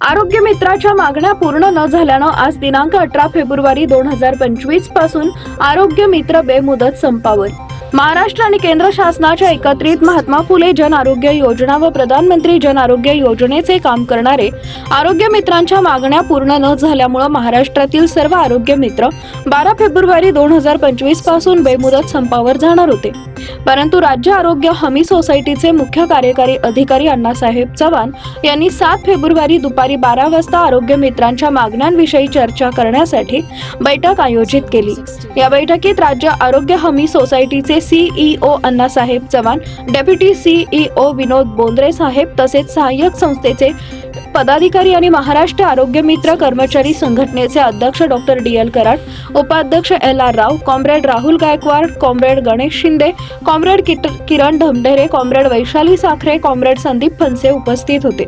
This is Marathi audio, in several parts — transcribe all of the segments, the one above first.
आरोग्य मित्राच्या मागण्या पूर्ण न झाल्यानं आज दिनांक अठरा फेब्रुवारी दोन हजार पंचवीसपासून आरोग्य मित्र बेमुदत संपावर. महाराष्ट्र आणि केंद्र शासनाच्या एकत्रित महात्मा फुले जन आरोग्य योजना व प्रधानमंत्री जन आरोग्य योजनेचे काम करणारे आरोग्य मित्रांच्या मागण्या पूर्ण न झाल्यामुळे महाराष्ट्रातील सर्व आरोग्य मित्र बारा फेब्रुवारी दोन हजार पंचवीसपासून बेमुदत संपावर जाणार होते. परंतु राज्य आरोग्य हमी सोसायटीचे मुख्य कार्यकारी अधिकारी अण्णासाहेब चव्हाण यांनी सात फेब्रुवारी दुपारी बारा वाजता आरोग्य मित्रांच्या मागण्यांविषयी चर्चा करण्यासाठी बैठक आयोजित केली. या बैठकीत राज्य आरोग्य हमी सोसायटीचे CEO Annasaheb Chavan deputy CEO Vinod Bondre saheb तसेच सहाय्यक संस्थेचे पदाधिकारी आणि महाराष्ट्र आरोग्य मित्र कर्मचारी संघटनेचे अध्यक्ष डॉक्टर डी एल कराड उपाध्यक्ष L R Rao comrade Rahul Gaikwad comrade Ganesh Shinde comrade Kiran Dhamdhere comrade Vaishali Sakhare comrade Sandeep Phanse उपस्थित होते.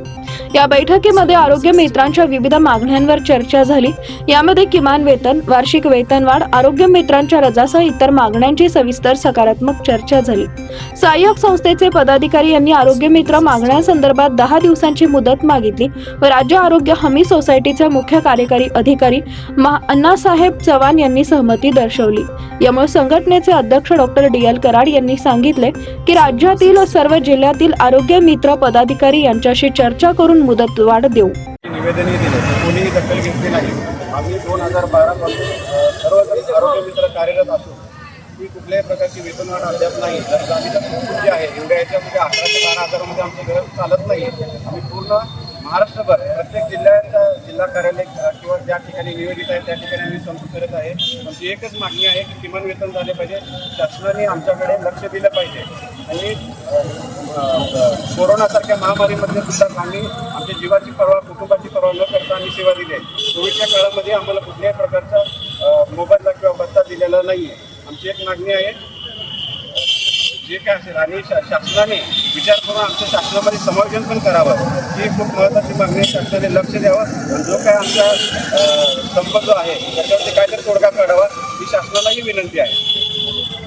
या बैठकीमध्ये आरोग्य मित्रांच्या विविध मागण्यांवर चर्चा झाली. यामध्ये किमान वेतन वार्षिक वेतनवाढ आरोग्य मित्रांच्या रजासह इतर मागण्यांची सविस्तर सकारात्मक चर्चा झाली. सहाय्यक संस्थेचे पदाधिकारी यांनी आरोग्य मित्र मागण्यांसंदर्भात दहा दिवसांची मुदत मागितली व राज्य आरोग्य हमी सोसायटीचे मुख्य कार्यकारी अधिकारी अण्णासाहेब चव्हाण यांनी सहमती दर्शवली. यामुळे संघटनेचे अध्यक्ष डॉक्टर डी एल कराड यांनी सांगितले की राज्यातील सर्व जिल्ह्यातील आरोग्य मित्र पदाधिकारी यांच्याशी चर्चा करून मुदतवाढ देऊ. निवेदनही दिले कोणीही दखल घेतली नाही. आम्ही दोन हजार बारा पासून सर्व आरोग्य मित्र कार्यरत असून ही कुठल्याही प्रकारची वेतनवाढ अद्याप नाही. तर आम्ही जर जे आहे. एवढ्या म्हणजे अकरा ते बारा हजारामध्ये आमची गरज चालत नाही. आम्ही पूर्ण महाराष्ट्रभर प्रत्येक जिल्ह्याच्या जिल्हा कार्यालय किंवा ज्या ठिकाणी नियोजित आहे त्या ठिकाणी आम्ही संप करत आहे. आमची एकच मागणी आहे की किमान वेतन झाले पाहिजे. शासनाने आमच्याकडे लक्ष दिलं पाहिजे. आणि कोरोनासारख्या महामारीमध्ये सुद्धा आम्ही आमच्या जीवाची पर्वा कुटुंबाची पर्वा न करता आम्ही सेवा दिली आहे. कोविडच्या काळामध्ये आम्हाला कुठल्याही प्रकारचा मोबदला किंवा भत्ता दिलेला नाही आहे आमची एक मागणी आहे जे काय असेल आणि शा शासनाने विचार करून आमच्या शासनामध्ये समायोजन पण करावं. ही खूप महत्त्वाची मागणी शासनाने लक्ष द्यावं. आणि जो काय आमचा संपर्क आहे त्याच्यावरती काहीतरी तोडगा काढावा ही शासनालाही विनंती आहे.